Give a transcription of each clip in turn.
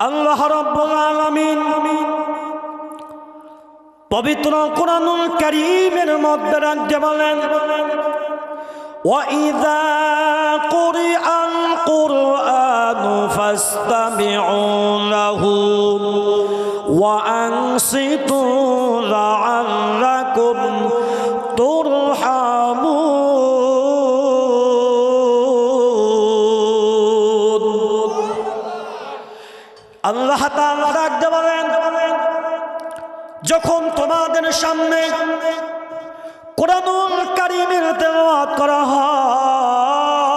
আল্লাহ রব্বুল আলামিন পবিত্র কোরআনুল কারীমের মধ্যে রাখতে বলেন وإذا قرئ القرآن فاستمعوا له وأنصتوا لعلكم তোমাদের সামনে কোরআনুল কারীমের তেলাওয়াত করা হয়।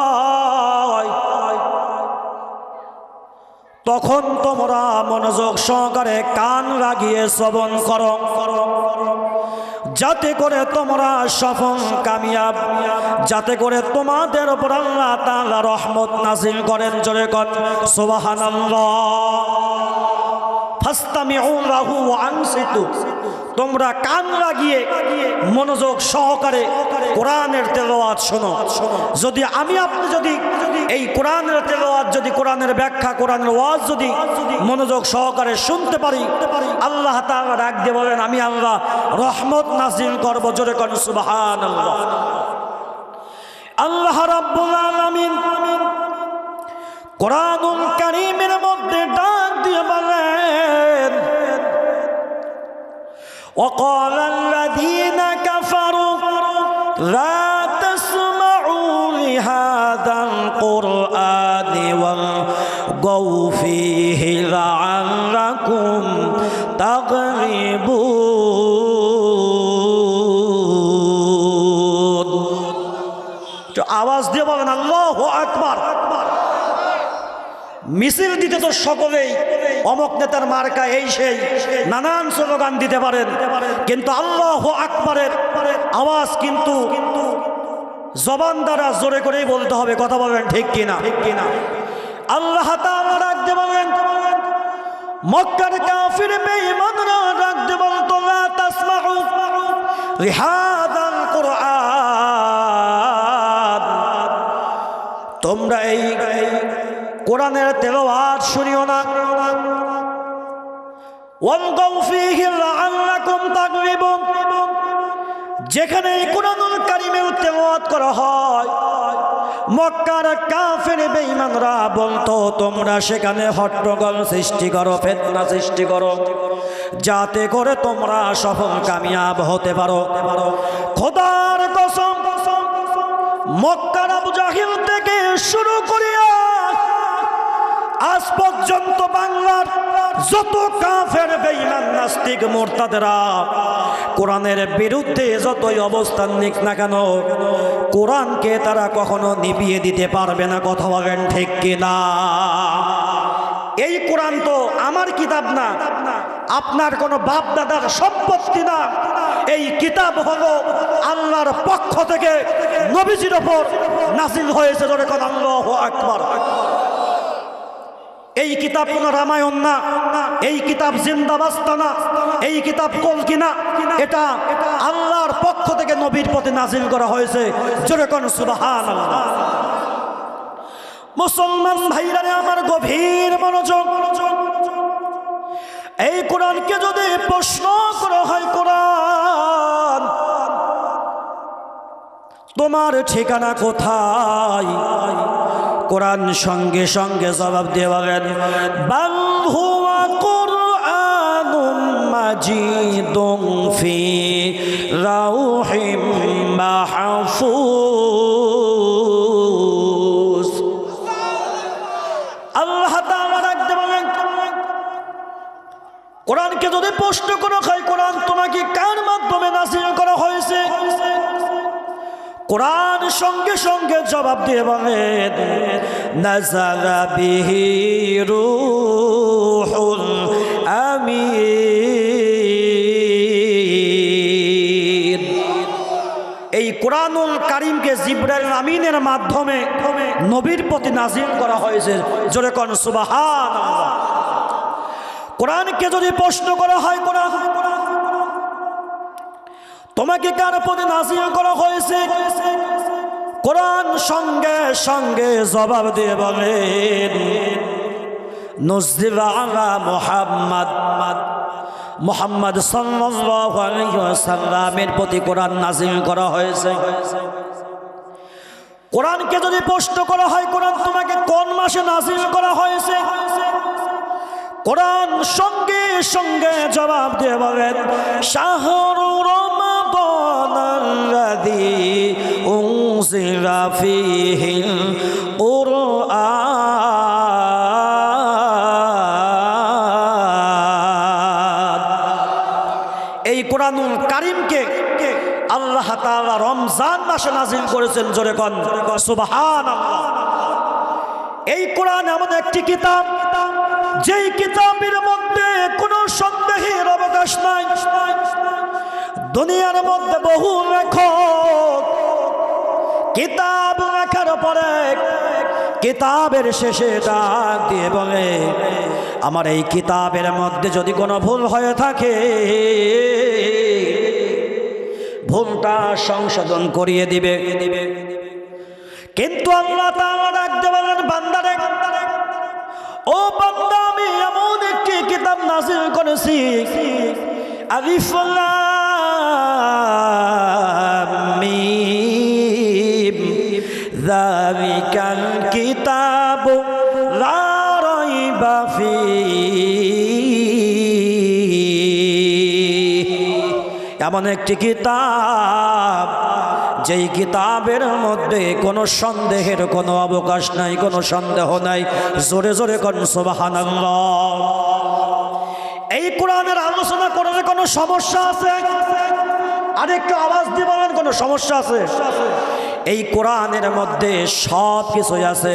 তখন তোমরা মনোযোগ সহকারে কান লাগিয়ে শ্রবণ করো। যাতে করে তোমরা সফল, কামিয়াব। যাতে করে তোমাদের উপর আল্লাহ তাআলা রহমত নাজিল করেন জোরে কর সুবহানাল্লাহ। ফাস্তামিউ লাহু ওয়া আনসিতু। তোমরা কান লাগিয়ে মনোযোগ সহকারে কোরআনের তেলাওয়াত শোনো। যদি আমি আপনি যদি এই কোরআনের তেলাওয়াত, যদি কোরআনের ব্যাখ্যা, কোরআনের ওয়াজ যদি মনোযোগ সহকারে শুনতে পারি, আল্লাহ তাআলা ডাক দিয়ে বলেন, আমি আল্লাহ রহমত নাজিল করব জোরে করেন সুবহানাল্লাহ। আল্লাহ রাব্বুল আলামিন কোরআনুল কারীমের মধ্যে ডাক দিয়ে বলেন وقال الذين كفروا لا تسمعوا لهذا القرآن والغوا فيه لعلكم تغلبون একটু আওয়াজ দিয়ে বলেন আল্লাহ আকবার মিছিল দিতে তো সকলেই অমক নেতার মার্কা এই সেই। নানান স্লোগান দিতে পারেন। কিন্তু আল্লাহ আকবরের আওয়াজ কিন্তু জবান দ্বারা জোরে করেই বলতে হবে। কথা বলেন ঠিক কিনা? ঠিক কিনা আল্লাহ রাখতে বলেন, মক্কার কাফির বেঈমানরা রাখতে বলতো, লা তাসমাউ লিহাদাল কুরআন। তোমরা এই কোরআনের তেলাওয়াত শুনিও না। যেখানে করা হয়। মক্কার কাফের তোমরা সেখানে হট্টগোল সৃষ্টি করো, ফেতনা সৃষ্টি করো। যাতে করে তোমরা সফল কামিয়াব হতে পারো। খোদার কসম, মক্কার আবু থেকে শুরু করিয়া আজ পর্যন্ত বাংলার যত কাফের বেঈমান, নাস্তিক, মোরতাদেরা, কোরআনের বিরুদ্ধে যতই অবস্থান নিক না কেন, কোরআনকে তারা কখনো নিবিয়ে দিতে পারবে না, কথা বলেন ঠিক কিনা? এই কোরআন তো আমার কিতাব না, আপনার কোনো বাপ দাদার সম্পত্তি না। এই কিতাব হলো আল্লাহর পক্ষ থেকে নবীজির ওপর নাজিল হয়েছে, জোরে কথা আল্লাহ আকবার। এই কিতাব কোন রামায়ণ না। এই কিতাব জিন্দাবাস্তা না। এই কিতাব কলকি না এটা আল্লাহর পক্ষ থেকে নবীর প্রতি নাজিল করা হয়েছে। জোরে কোন সুবাহান মুসলমান ভাইরা আমার গভীর মনোযোগ। এই কোরআনকে যদি প্রশ্ন করা হয় কোরআন, তোমার ঠিকানা কোথায়? কোরআন সঙ্গে সঙ্গে জবাব দিয়ে বলেন হুয়া বলেন, কোরআনকে যদি প্রশ্ন করা হয়, কোরআন তোমাকে কার মাধ্যমে নাসিল করা হয়েছে? কোরআন সঙ্গে সঙ্গে জবাব দিয়ে বলেন বিহি রূহুল আমিন। এই কোরআনুল কারিমকে জিব্রাইল আমিনের মাধ্যমে নবীর প্রতি নাজিল করা হয়েছে। জোরে কন সুবাহান কোরআনকে যদি প্রশ্ন করা হয়, কোরআন তোমাকে কার পদে নাজিল করা হয়েছে? কোরআন সঙ্গে সঙ্গে জবাব দিয়ে বলেন মোহাম্মদ। প্রতি কোরআন করা হয়েছে। যদি করা হয় তোমাকে কোন মাসে করা হয়েছে? কোরআন সঙ্গে সঙ্গে জবাব দিয়ে বলেন শাহরু রমাদানাল্লাযী উনজিলা ফীহিল কুরআন এই কোরআনুল কারিমকে আল্লাহ তাআলা রমজান মাসে নাজিল করেছেন জোরে কন। সুবহানাল্লাহ। এই কোরআন এমন একটি কিতাব। যেই কিতাবের মধ্যে কোনো সন্দেহের অবকাশ নাই। দুনিয়ার মধ্যে বহু লেখক। কিতাব লেখার পরে কিতাবের শেষে ডাক দিয়ে বলে, আমার এই কিতাবের মধ্যে যদি কোনো ভুল হয়ে থাকে, ভুলটা সংশোধন করিয়ে দিবে। কিন্তু আল্লাহ ডাকতে বলেন, বান্দারে, ও বান্দা, আমি এমন একটি কিতাব নাজিল করেছি আলিফ এমন একটি কিতাব, যেই কিতাবের মধ্যে কোনো সন্দেহের কোনো অবকাশ নাই, কোনো সন্দেহ নাই। জোরে জোরে কোন সোবাহান এই কোরআনের আলোচনা করার কোনো সমস্যা আছে? আরেকটু আওয়াজ দিয়ে বলেন, কোনো সমস্যা আছে? এই কোরআনের মধ্যে সব কিছুই আছে।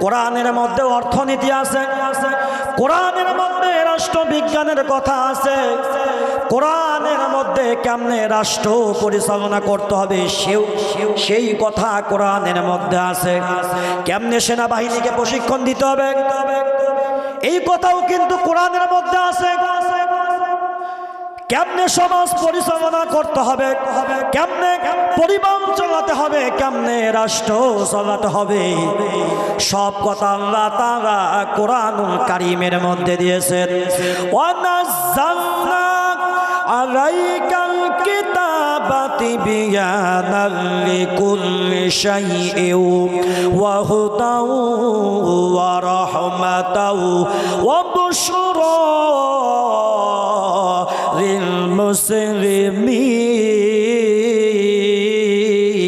কোরআনের মধ্যে অর্থনীতি আছে। কোরআনের মধ্যে রাষ্ট্রবিজ্ঞানের কথা আছে। কোরআনের মধ্যে কেমনে রাষ্ট্র পরিচালনা করতে হবে সেও সেই কথা কোরআনের মধ্যে আছে। কেমনে সেনাবাহিনীকে প্রশিক্ষণ দিতে হবে? এই কথাও কিন্তু কোরআনের মধ্যে আছে। কেমনে সমাজ পরিচালনা করতে হবে, কেমনে পরিবার চালাতে হবে, কেমনে রাষ্ট্র চালাতে হবে? সব কথা আল্লাহ তাআলা কোরআনুল কারিমের মধ্যে দিয়েছেন। ওয়ানাজ্জালনা আলাইকাল কিতাবাতি বিয়ানাল লিকুল্লি শাইইন ওয়া হুদাও ওয়া রাহমাতাও ওয়া বুশরা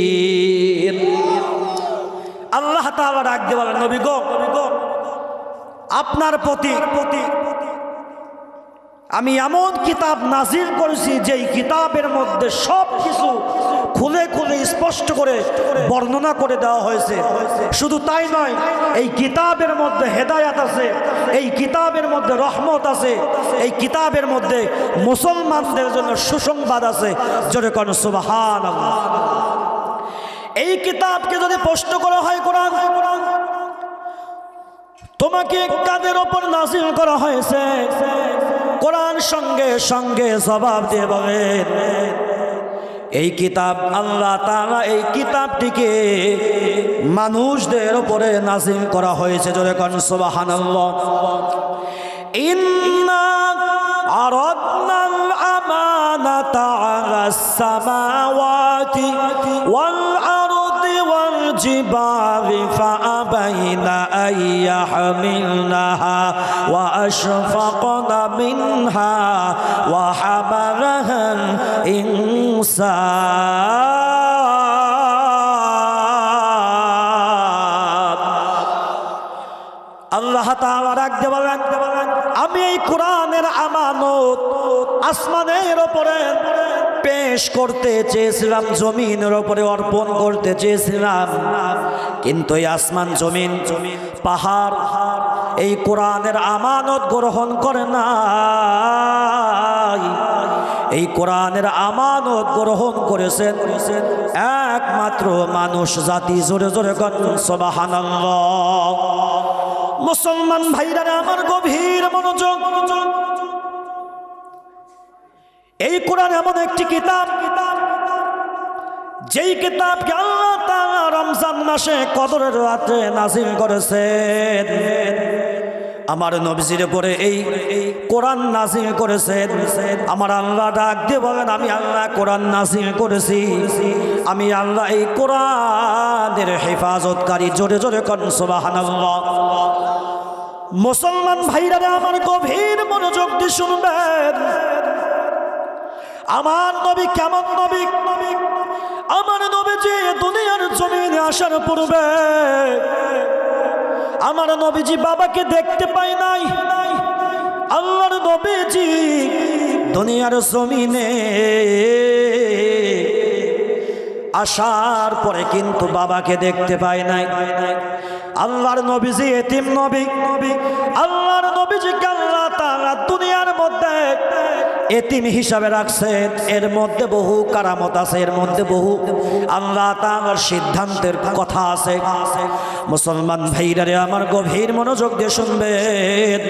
للمسلمين আল্লাহ তাআলা ডাক দিয়ে বলেন নবী গো নবী গো আপনার প্রতি প্রতি আমি এমন কিতাব নাজির করেছি যেই কিতাবের মধ্যে সব কিছু খুলে খুলে স্পষ্ট করে বর্ণনা করে দেওয়া হয়েছে। শুধু তাই নয়, এই কিতাবের মধ্যে হেদায়াত আছে, এই কিতাবের মধ্যে রহমত আছে, এই কিতাবের মধ্যে মুসলমানদের জন্য সুসংবাদ আছে। জোরে কোন সুবাহান এই কিতাবকে যদি প্রশ্ন করা হয় কোরআন, তোমাকে কাদের ওপর নাজিল করা হয়েছে? কোরআন সঙ্গে সঙ্গে জবাব দিয়ে এই কিতাব আল্লাহ তাআলা এই কিতাবটিকে মানুষদের উপরে নাজিল করা হয়েছে, জোরে কোন আরদি আন ইয়াহমিলনাহা ওয়া আশফাকনা মিনহা ওয়া হামালাহাল ইনসান আল্লাহ তাআলা রাখতে বলেন আমি এই কোরআনের আমানত আসমানের ওপরে পেশ করতে চেয়েছিলাম, জমিনের ওপরে অর্পণ করতে চেয়েছিলাম। কিন্তু এই আসমান জমিন, পাহাড়, এই কোরআনের আমানত গ্রহণ করে না এই কোরআনের আমানত গ্রহণ করেছেন একমাত্র মানুষ জাতি জোরে জোরে সবাহানাল্লাহ। মুসলমান ভাইরা আমার গভীর মনোযোগ এই কোরআন এমন একটি কিতাব, যেই কিতাবকে আল্লাহ রমজান মাসে কদরের রাতে নাজিল করেছেন। আমার নবজির পরে এই কোরআন নাজিল করেছেন। আমার আল্লাহ ডাক দিয়ে বলেন, আমি আল্লাহ কোরআন নাজিল করেছি। আমি আল্লাহ এই কোরআনের হেফাজতকারী, জোরে জোরে কন, সুবহানাল্লাহ। মুসলমান ভাইরা আমার গভীর মনোযোগ শুনবেন। আমার নবী কেমন নবী? নবী আমার নবী যে দুনিয়ার জমিনে আসার পূর্বে আমার নবীজি বাবাকে দেখতে পাই নাই। আল্লাহর নবীজি দুনিয়ার জমিনে আসার পরে কিন্তু বাবাকে দেখতে পাই নাই। আল্লাহর নবীজি এতিম নবী। নবী আল্লাহর নবীজি আল্লাহ তাআলা দুনিয়ার মধ্যে এতিম হিসাবে রাখছেন। এর মধ্যে বহু কারামত আছে, এর মধ্যে বহু আল্লাহ তাআলার সিদ্ধান্তের কথা আছে। মুসলমান ভাইরারে, আমার গভীর মনোযোগ দিয়ে শুনবেন।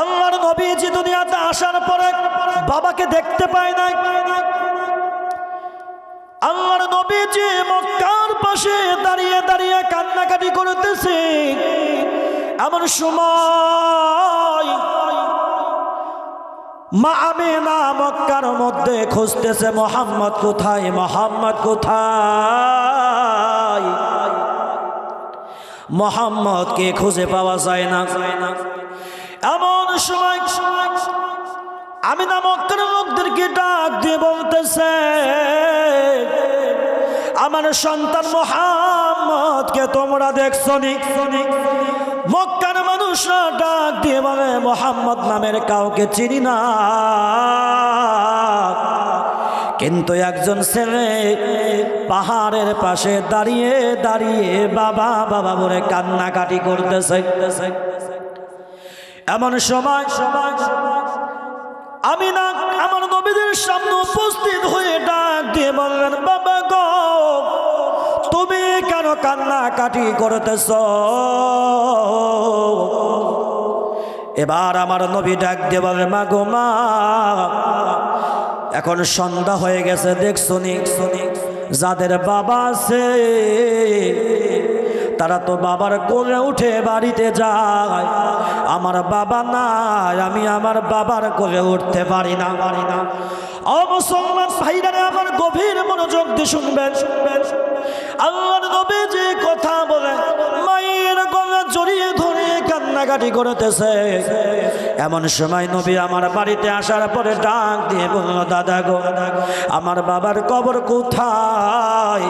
আল্লাহর নবীজি দুনিয়াতে আসার পরে বাবাকে দেখতে পায় নাই। আল্লাহর নবীজি মক্কার পাশে দাঁড়িয়ে দাঁড়িয়ে কান্নাকাটি করতেছে। এমন সময় মা আমিনা মক্কার মধ্যে খুঁজতেছে, মোহাম্মদ কোথায়? মোহাম্মদ কোথায়? মোহাম্মদকে খুঁজে পাওয়া যায় না। এমন সময় আমি না মক্কার লোকদেরকে ডাক দিয়ে বলতেছে, আমার সন্তান মোহাম্মদকে তোমরা দেখছ নি? মক্কার মানুষরা ডাক দিয়ে বলে, মোহাম্মদ নামের কাউকে চিনি না। কিন্তু একজন ছেলে পাহাড়ের পাশে দাঁড়িয়ে দাঁড়িয়ে বাবা বাবা বলে কান্নাকাটি করতেছে। এমন সময় সময় আমি না আমার নবীদের সামনে উপস্থিত হয়ে ডাক দিয়ে বললেন, বাবা গো, তুমি কান্নাকাটি করতেছ? এবার আমার নবী ডাক দিয়ে বলে, মা গো মা, এখন সন্ধ্যা হয়ে গেছে, দেখছ নি? যাদের বাবা আছে তারা তো বাবার কোলে উঠে বাড়িতে যায়। আমার বাবা নাই, আমি আমার বাবার কোলে উঠতে পারি না। পারি না আমার গভীর মনোযোগ দিয়ে শুনবেন। শুনবেন যে কথা বলে, মায়ের কান্নাকাটি এমন সময় নবী আমার বাড়িতে আসার পরে ডাক দিয়ে বলল, দাদা গো, আমার বাবার কবর কোথায়?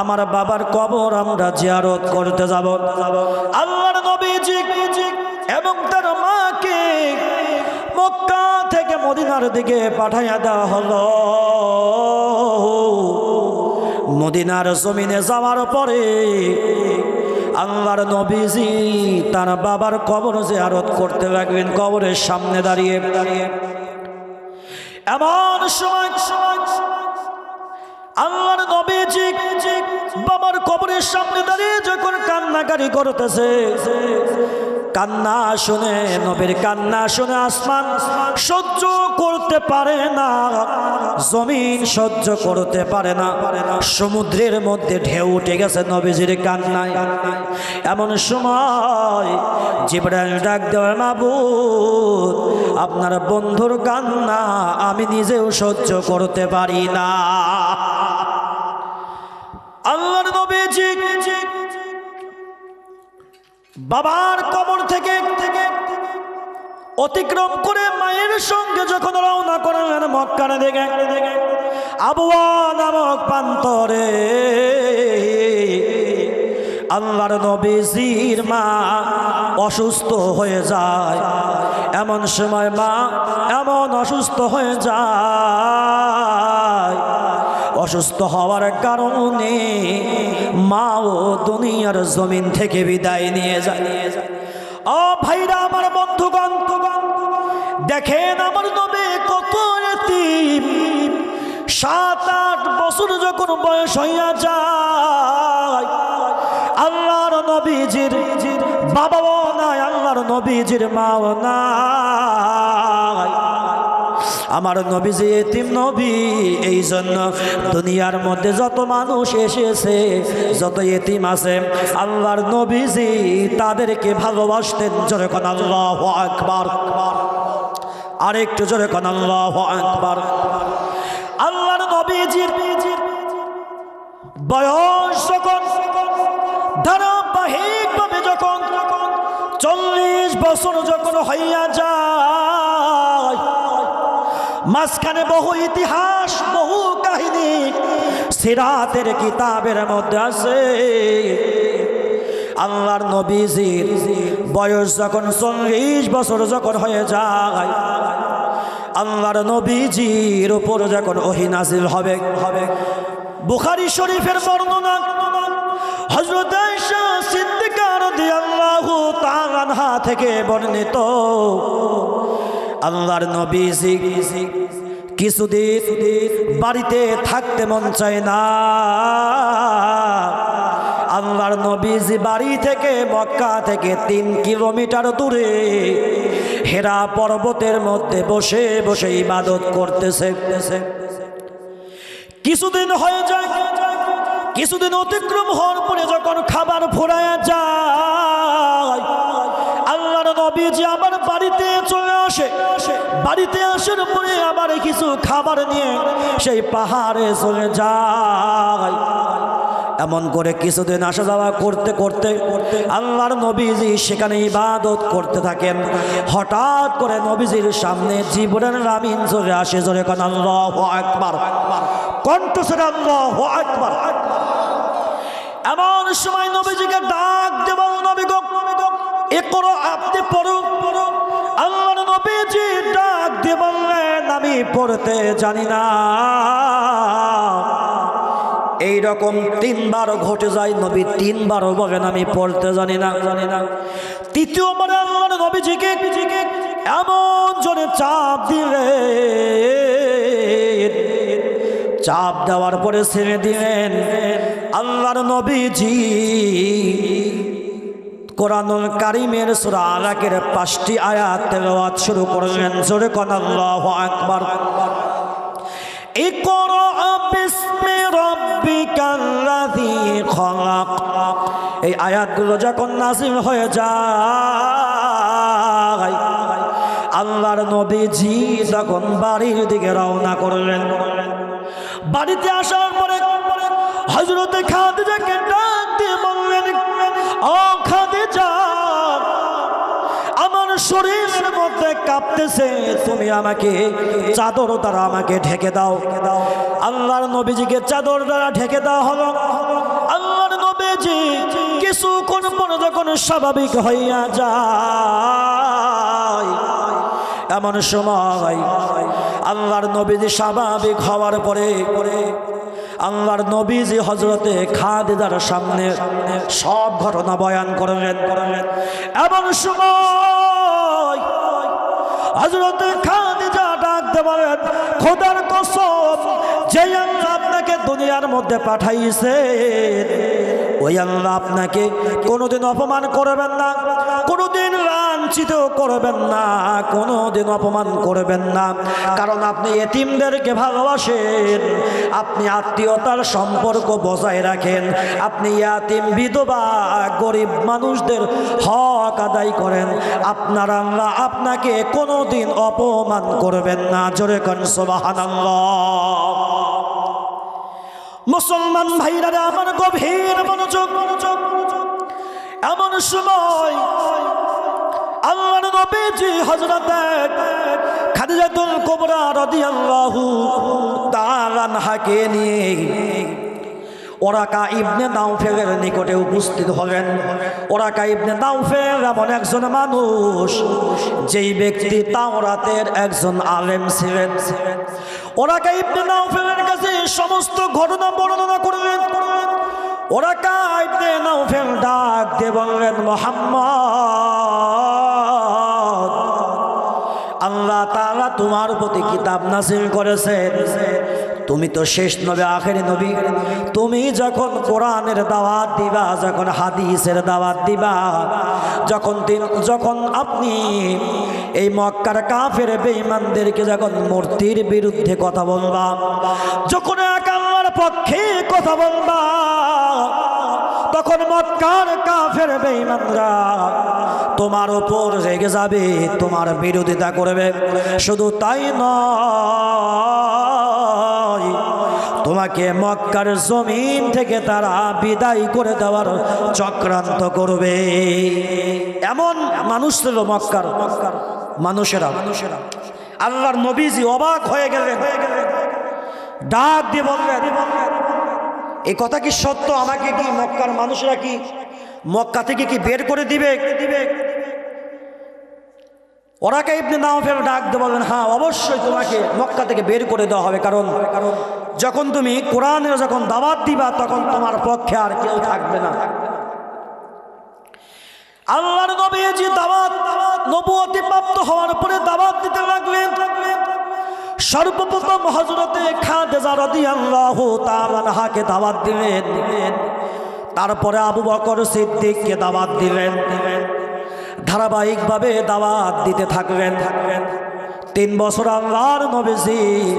আমার বাবার কবর আমরা জিয়ারত করতে যাব। আল্লাহর নবীজি এবং তার মাকে মক্কা থেকে মদিনার দিকে পাঠাইয়া দেওয়া হলো। মদিনার জমিনে যাওয়ার পরে আল্লাহর নবীজি তার বাবার কবর জিয়ারত করতে লাগবেন কবরের সামনে দাঁড়িয়ে। দাঁড়িয়ে এমন সময় সময় আল্লাহর নবীজি বাবার কবরের সামনে দাঁড়িয়ে যখন কান্নাকারি করতেছে, কান্না শুনে, নবীর কান্না শুনে আসমান সহ্য করতে পারে না, জমিন সহ্য করতে পারে না, সমুদ্রের মধ্যে ঢেউ উঠে গেছে নবীজির কান্নায়। এমন সময় জিবরাইল ডাক দেওয়ার মাবুদ, আপনার বন্ধুর কান্না আমি নিজেও সহ্য করতে পারি না। বাবার কবর থেকে অতিক্রম করে মায়ের সঙ্গে যখন রওনা করলেন মক্কার দিকে আবুয়া নামক প্রান্তরে আল্লাহর নবীজির মা অসুস্থ হয়ে যায়। এমন সময় মা এমন অসুস্থ হয়ে যায়। অসুস্থ হওয়ার কারণে মাও দুনিয়ার জমিন থেকে বিদায় নিয়ে যায়। ও ভাইরা আমার বন্ধুগণ, দেখেন আমার নবে কত সাত, আট বছর যখন বয়স হইয়া যায়, আল্লাহর নবীজির বাবাও নাই, আল্লাহর নবীজির মাও নাই। আমার নবী যে এতিম নবী এই জন্য দুনিয়ার মধ্যে যত মানুষ এসেছে, যত এতিম আছে, আল্লাহর নবীজি তাদেরকে ভালোবাসতেন কোন আল্লাহ আকবার। আরেকটু জোরে কোন আল্লাহ আকবার। আল্লাহর নবীজির বয়স যখন ধারাবাহিকভাবে যখন চল্লিশ বছর যখন হইয়া যায় মাঝখানে বহু ইতিহাস, বহু কাহিনী সিরাতের কিতাবের মধ্যে আছে। আল্লাহর নবীজির বয়স যখন চল্লিশ বছর যখন হয়ে যায়, আল্লাহর নবীজির উপর যখন ওহি নাজিল হবে হবে। বুখারি শরীফের বর্ণনা হজরত আয়েশা সিদ্দিকা রাদিয়াল্লাহু তাআলা আনহা থেকে বর্ণিত। আল্লাহর নবীজি কিছুদিন বাড়িতে থাকতে মন চায় না। আল্লাহর নবীজি বাড়ি থেকে মক্কা থেকে তিন কিলোমিটার দূরে হেরা পর্বতের মধ্যে বসে বসে ইবাদত করতেছে। কিছুদিন হয়ে যায়, কিছুদিন অতিক্রম হওয়ার পরে যখন খাবার ফুরায়া যায় নবীজি আবার বাড়িতে চলে আসে, বাড়িতে আসার পরে আবার কিছু খাবার নিয়ে সেই পাহাড়ে চলে যায়। এমন করে কিছুদিন আসা যাওয়া করতে করতে আল্লাহর নবীজি সেখানে ইবাদত করতে থাকেন। হঠাৎ করে নবীজির সামনে জীবনের রামিন চলে আসে, জোরে কান, আল্লাহ একবার কণ্ঠস্বরে, আল্লাহ একবার এমন সময় নবীজিকে ডাক দেব নবী গো এ করো আপনি পড়ুন। আল্লাহর নবীজি ডাক দিয়ে আমি পড়তে জানি না। এই রকম তিনবার ঘটে যায়, নবী তিনবারও বলেন, আমি পড়তে জানি না। জানি না তৃতীয়বার আল্লাহর নবীজিকে এমন জোরে চাপ দিলে চাপ দেওয়ার পরে ছেড়ে দিলেন। আল্লাহর নবীজি কোরআনুল কারিমের সূরা আলাকের পাঁচটি আয়াত তেলাওয়াত শুরু করলেন। জোরে কোন আল্লাহু আকবার। এই আয়াতগুলো যখন নাজিল হয়ে যায়, আল্লাহর নবীজি তখন বাড়ির দিকে রওনা করলেন। বাড়িতে আসার পরে হজরতে খাদিজাকে ডাক দিয়ে বললেন, ও খাদিজা কাঁপতেছে তুমি আমাকে চাদর দ্বারা আমাকে ঢেকে দাও। আল্লাহর নবীজিকে চাদর দ্বারা ঢেকে দেওয়া হলো। আল্লাহর নবীজি কিছুক্ষণ পরে যখন স্বাভাবিক হইয়া যায়, এমন সময় আল্লাহর নবীজি স্বাভাবিক হওয়ার পরে পরে আল্লাহর নবীজি হজরতে খাদিদার সামনে সব ঘটনা বয়ান করলেন করলেন। এমন সময় হজরতে খাদিজা ডাক পারেন খোদার কসম যে আপনাকে দুনিয়ার মধ্যে পাঠাইছে ওই আল্লাহ আপনাকে কোনোদিন অপমান করবেন না, কোনোদিন লাঞ্ছিত করবেন না, কোনোদিন অপমান করবেন না। কারণ আপনি এতিমদেরকে ভালোবাসেন, আপনি আত্মীয়তার সম্পর্ক বজায় রাখেন, আপনি ইয়াতিম বিধবা, গরিব মানুষদের হক আদায় করেন। আপনার আল্লাহ আপনাকে কোনোদিন অপমান করবেন না। জোরে কন সোবাহান মুসলমান ভাইরা আমার গভীর এমন সময় নিয়ে ওরাকা ইবনে নাউফেলের নিকটে উপস্থিত হলেন। ওরাকা ইবনে নাউফেল এমন একজন মানুষ যেই ব্যক্তি তাওরাতের একজন আলেম ছিলেন। ওরাকা ইবনে নাউফেলের কাছে সমস্ত ঘটনা বর্ণনা করলেন। ওরাকা ইবনে নাউফেল ডাক দিয়ে বললেন, মোহাম্মদ, আল্লাহ তাআলা তোমার প্রতি কিতাব নাসিল করেছেন। তুমি তো শেষ নবী, আখেরি নবী। তুমি যখন কোরআনের দাওয়াত দিবা, যখন হাদিসের দাওয়াত দিবা, যখন যখন আপনি এই মক্কার কাফের বেঈমানদেরকে যখন মূর্তির বিরুদ্ধে কথা বলবা, যখন এক পক্ষে কথা বলবা মক্কার কাফের বেঈমানরা। তোমার উপর রেগে যাবে, তোমার বিরোধিতা করবে। শুধু তাই নয়, তোমাকে মক্কার জমিন থেকে তারা বিদায় করে দেওয়ার চক্রান্ত করবে। এমন মানুষ ছিল মক্কার মানুষেরা মানুষেরা। আল্লাহর নবীজি অবাক হয়ে গেলেন। ডাক দিয়ে বললেন এই কথা কি সত্য? আমাকে কি মক্কার মানুষরা কি মক্কা থেকে কি বের করে দিবে? দিবে ওরাকে ইবনে নাওফেল ডাক দিয়ে বললেন হ্যাঁ অবশ্যই তোমাকে মক্কা থেকে বের করে দেওয়া হবে। কারণ কারণ যখন তুমি কোরআনের যখন দাওয়াত দিবা, তখন তোমার পক্ষে আর কেউ থাকবে না। আল্লাহর নবী যে দাওয়াত, নবুয়তি প্রাপ্ত হওয়ার পরে দাওয়াত দিতে লাগলেন। সর্বপ্রথম হজরতে খাদেজা রাদিয়াল্লাহু তাআলাকে দাওয়াত দিলেন। তারপরে আবু বকর সিদ্দিককে দাওয়াত দিলেন। দিলেন ধারাবাহিকভাবে দাওয়াত দিতে থাকলেন। থাকলেন তিন বছর আল্লাহর নবীজি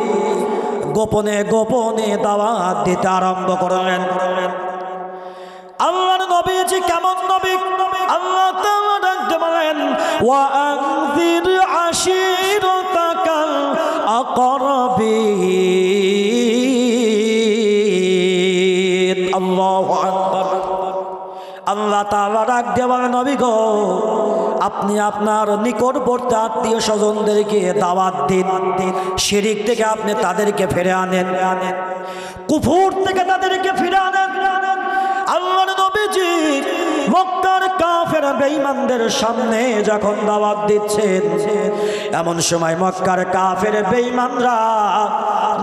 গোপনে গোপনে দাওয়াত দিতে আরম্ভ করলেন করলেন। আল্লাহর নবীজি কেমন নবী? আল্লাহ ডাকতে বলেন, ওয়া আনযির আশিরাতাকাল আকরাবিন। আল্লাহু আল্লাহ তাআলা ডাক দিয়ে নবী গো, আপনি আপনার নিকটবর্তী আত্মীয় স্বজনদেরকে দাওয়াত দিন। শিরিক থেকে আপনি তাদেরকে ফিরে আনেন আনেন। কুফুর থেকে তাদেরকে ফিরে আনেন। আল্লাহর নবীজি মক্কার কাফের বেঈমানদের সামনে যখন দাওয়াত দিচ্ছেন, এমন সময় মক্কার কাফের বেঈমানরা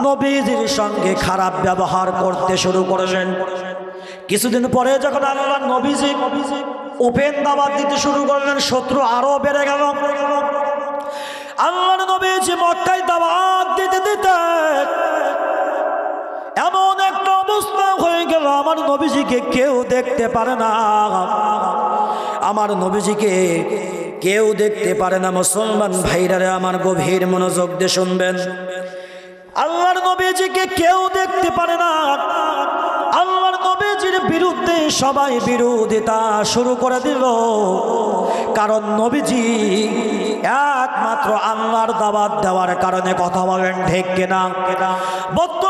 নবীজির সঙ্গে খারাপ ব্যবহার করতে শুরু করলেন কিছুদিন পরে যখন আল্লাহ নবীজি ওপেন দাওয়াত দিতে শুরু করলেন, শত্রু আরও বেড়ে গেল। আল্লাহর নবীজি মক্কায় দাওয়াত দিতে দিতে অবস্থা হয়ে গেল। আমার নবীজিকে কেউ দেখতে পারে না। আমার নবীজিকে কেউ দেখতে পারে না। মুসলমান ভাইরারে আমার গভীর মনোযোগ দিয়ে শুনবেন। আল্লাহর নবীজিকে কেউ দেখতে পারে না। আল্লাহর নবীজির বিরুদ্ধে সবাই বিরোধিতা শুরু করে দিল। কারণ নবীজি একমাত্র আল্লাহর দাবাত দেওয়ার কারণে কথা বলেন ঠিক কিনা? বর্তমান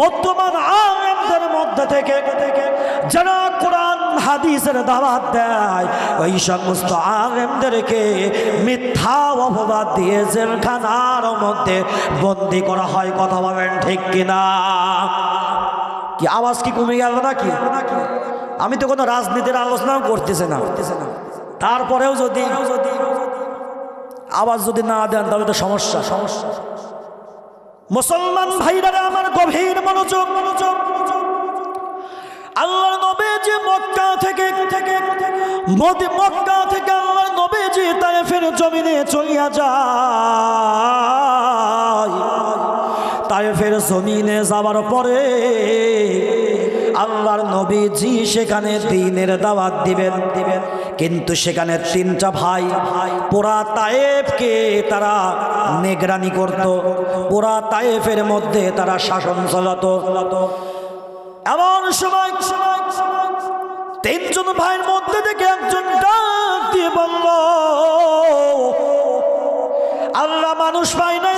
বর্তমান আলেমদের মধ্যে থেকে থেকে যারা কোরআন, হাদিসের দাওয়াত দেয়, ওই সমস্ত আলেমদেরকে মিথ্যা অপবাদ দিয়ে জেলখানার মধ্যে বন্দি করা হয়, কথা বলেন ঠিক কিনা? কি আওয়াজ কি কমে গেল নাকি? আমি তো কোনো রাজনীতির আলোচনাও করতেছে না। তারপরেও যদি আওয়াজ যদি না দেন, তাহলে তো সমস্যা সমস্যা। মুসলমান ভাইরা আমার গভীর মনোযোগ মনোযোগ। আল্লাহর নবীজি মক্কা থেকে থেকে, মদি মক্কা থেকে আল্লাহর নবীজি তায়েফের জমিনে চলিয়া যায়। তায়েফের জমিনে যাওয়ার পরে আল্লাহর নবীজি সেখানে দিনের দাওয়াত দিবেন দিবেন। কিন্তু সেখানে তিনটা ভাই পোড়া তায়েফকে তারা নিগরানি করত। পোড়া তায়েফের মধ্যে তারা শাসন চালাতো। এমন সময় তিনজন ভাইয়ের মধ্যে থেকে একজন ডাক দিয়ে বলল, আল্লাহ মানুষ পাই নাই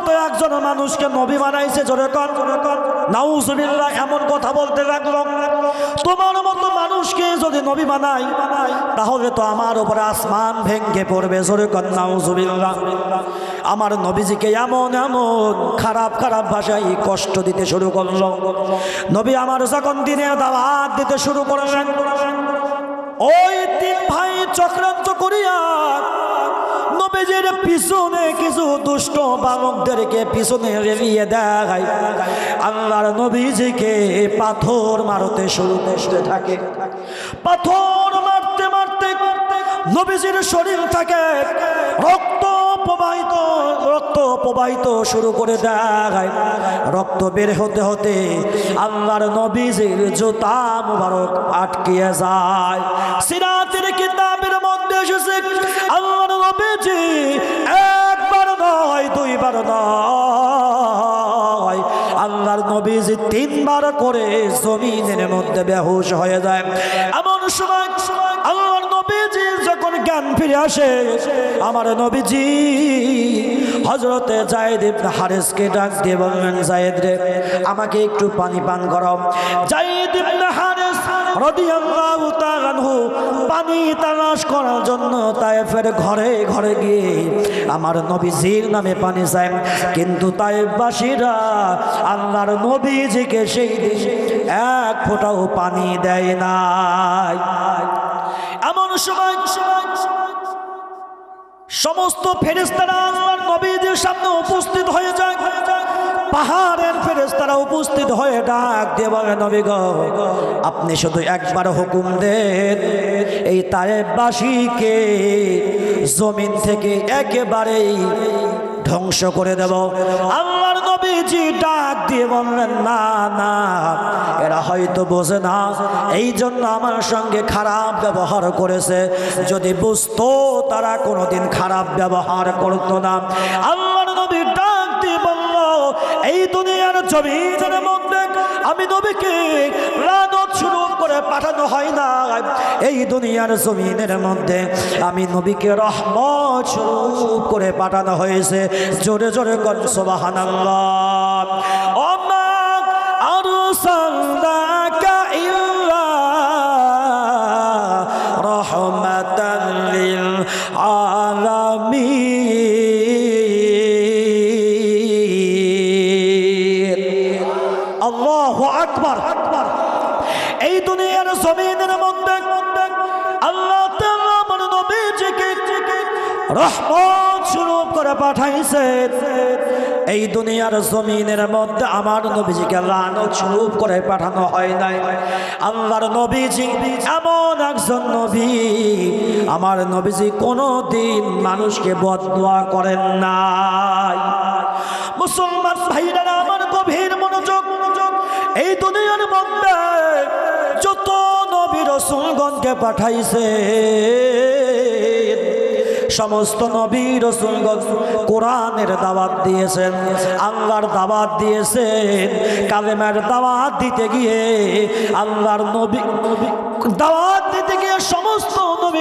মতো একজন মানুষকে নবী বানাইছে, জোরে কর নাউজুবিল্লাহ, এমন কথা বলতে লাগল। তোমার মতো মানুষকে যদি নবী বানাই, তাহলে তো আমার উপরে আসমান ভেঙ্গে পড়বে, জোরে কর নাউজুবিল্লাহ। আমার নবীজিকে এমন এমন খারাপ খারাপ ভাষায় কষ্ট দিতে শুরু করল। নবী আমার যখন দিনের দাওয়াত দিতে শুরু করলেন, ওই তিন ভাই চক্রান্ত করিয়া নবীজির পিছনে কিছু দুষ্ট বালকদেরকে পিছনে রেলিয়ে দেয় আল্লাহর নবীজিকে পাথর মারতে শুরু করতে থাকে। পাথর মারতে মারতে নবীজির শরীর থাকে রক্ত প্রবাহিত শুরু করে দেয়। রক্ত বের হতে হতে আল্লাহর নবীজির জুতা মুবারক আটকিয়ে যায়। সিরাতের কিতাবের মধ্যে এসেছে, আল্লাহর নবীজি একবার নয়, দুইবার নয়। আল্লাহর নবীজি তিনবার করে জমিনের মধ্যে বেহুশ হয়ে যায়। এমন সময় আল্লাহর নবীজি যখন জ্ঞান ফিরে আসে, আমার নবীজি হজরতে জায়দ ইবনে হারেসকে ডাক দিয়ে বললেন জায়েদ রে, আমাকে একটু পানি পান করাও। জায়দ ইবনে হারেস পানি তালাশ করার জন্য তায়েফের ঘরে ঘরে গিয়ে আমার নবীজির নামে পানি চায়। কিন্তু তায়েফবাসীরা আল্লাহর নবীজিকে সেই দেশে এক ফোঁটাও পানি দেয় নাই। এমন সময় সমস্ত ফেরেস্তারা আল্লাহর নবীদের সামনে উপস্থিত হয়ে যায়। পাহাড়ের ফেরেস্তারা উপস্থিত হয়ে ডাক দিয়ে বলে, নবী আপনি শুধু একবার হুকুম দেন, এই তারেবাসীকে জমিন থেকে একেবারেই ধ্বংস করে দেব। আল্লাহর নবীজি ডাক দিয়ে বললেন, না না, এরা হয়তো বোঝে না। এই জন্য আমার সঙ্গে খারাপ ব্যবহার করেছে। যদি বুঝতো তারা কোনোদিন খারাপ ব্যবহার করতো না। আল্লাহ নবী ডাক দিয়ে বলল, এই দুনিয়ার মধ্যে আমি নবীকে করে পাঠানো হয় না। এই দুনিয়ার জমিনের মধ্যে আমি নবীকে রহমত স্বরূপ করে পাঠানো হয়েছে। জোরে জোরে কর আল্লাহু আকবার। এই দুনিয়ার জমিনের মধ্যে আল্লাহ আমার নবীজিকে রহমত স্বরূপ করে পাঠাইছেন এই দুনিয়ার জমিনের মধ্যে আমার নবীজিকে লানত স্বরূপ করে পাঠানো হয় নাই। আল্লাহর নবীজি এমন একজন নবী। আমার নবীজি কোনো দিন মানুষকে বদদোয়া করেন নাই। মুসলমান ভাইরা আমার গভীর মনোযোগ, এই দুনিয়ার মধ্যে রসুলগণকে পাঠাইছে। সমস্ত নবী রসুলগঞ্জ কোরআনের দাওয়াত দিয়েছেন, আল্লাহর দাওয়াত দিয়েছেন, কালেমার দাওয়াত দিতে গিয়ে আল্লাহর নবী দাওয়াত দিতে গিয়ে সমস্ত নবী